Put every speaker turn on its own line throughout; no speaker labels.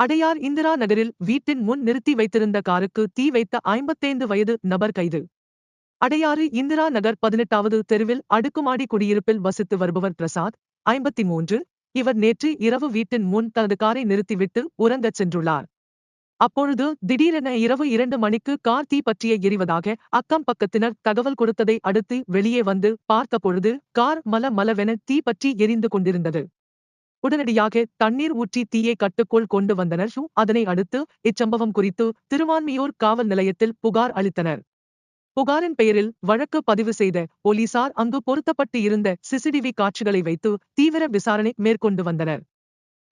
அடையார் இந்திரா நகரில் வீட்டின் முன் நிறுத்தி வைத்திருந்த காருக்கு தீ வைத்த ஐம்பத்தைந்து வயது நபர் கைது. அடையாறு இந்திரா நகர் பதினெட்டாவது தெருவில் அடுக்குமாடி குடியிருப்பில் வசித்து வருபவர் பிரசாத் ஐம்பத்தி மூன்று இவர் நேற்று இரவு வீட்டின் முன் தனது காரை நிறுத்திவிட்டு உறங்கச் சென்றுள்ளார். அப்பொழுது திடீரென இரவு இரண்டு மணிக்கு கார் தீ பற்றிய எரிவதாக அக்கம் பக்கத்தினர் தகவல் கொடுத்ததை அடுத்து வெளியே வந்து பார்த்தபொழுது கார் மல மலவென தீ பற்றி எரிந்து கொண்டிருந்தது. உடனடியாக தண்ணீர் ஊற்றி தீயை கட்டுக்குள் கொண்டு வந்தனர். அதனை அடுத்து இச்சம்பவம் குறித்து திருவான்மியூர் காவல் நிலையத்தில் புகார் அளித்தனர். புகாரின் பெயரில் வழக்கு பதிவு செய்த போலீசார் அங்கு பொருத்தப்பட்டு இருந்த சிசிடிவி காட்சிகளை வைத்து தீவிர விசாரணை மேற்கொண்டு வந்தனர்.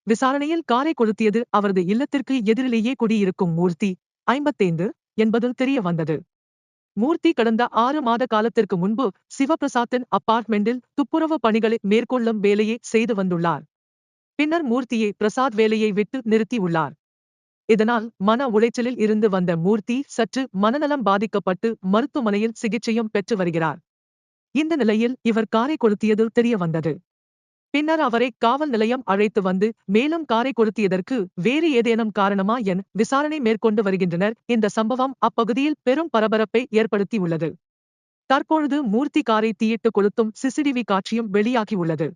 விசாரணையில் காரை கொளுத்தியது அவரது இல்லத்திற்கு எதிரிலேயே குடியிருக்கும் மூர்த்தி ஐம்பத்தைந்து என்பது தெரிய வந்தது. மூர்த்தி கடந்த ஆறு மாத காலத்திற்கு முன்பு சிவபிரசாத்தின் அப்பார்ட்மெண்டில் துப்புரவு பணிகளை மேற்கொள்ளும் வேலையை செய்து வந்துள்ளார். பின்னர் மூர்த்தியை பிரசாத் வேலையை விட்டு நிறுத்தியுள்ளார் இதனால் மன உளைச்சலில் இருந்து வந்த மூர்த்தி சற்று மனநலம் பாதிக்கப்பட்டு மருத்துவமனையில் சிகிச்சையும் பெற்று வருகிறார். இந்த நிலையில் இவர் காரை கொளுத்தியது தெரிய வந்தது. பின்னர் அவரை காவல் நிலையம் அழைத்து வந்து மேலும் காரை கொளுத்தியதற்கு வேறு ஏதேனும் காரணமா? என விசாரணை மேற்கொண்டு வருகின்றனர். இந்த சம்பவம் அப்பகுதியில் பெரும் பரபரப்பை ஏற்படுத்தியுள்ளது தற்பொழுது மூர்த்தி காரை தீயிட்டு கொளுத்தும் சிசிடிவி காட்சியும் வெளியாகியுள்ளது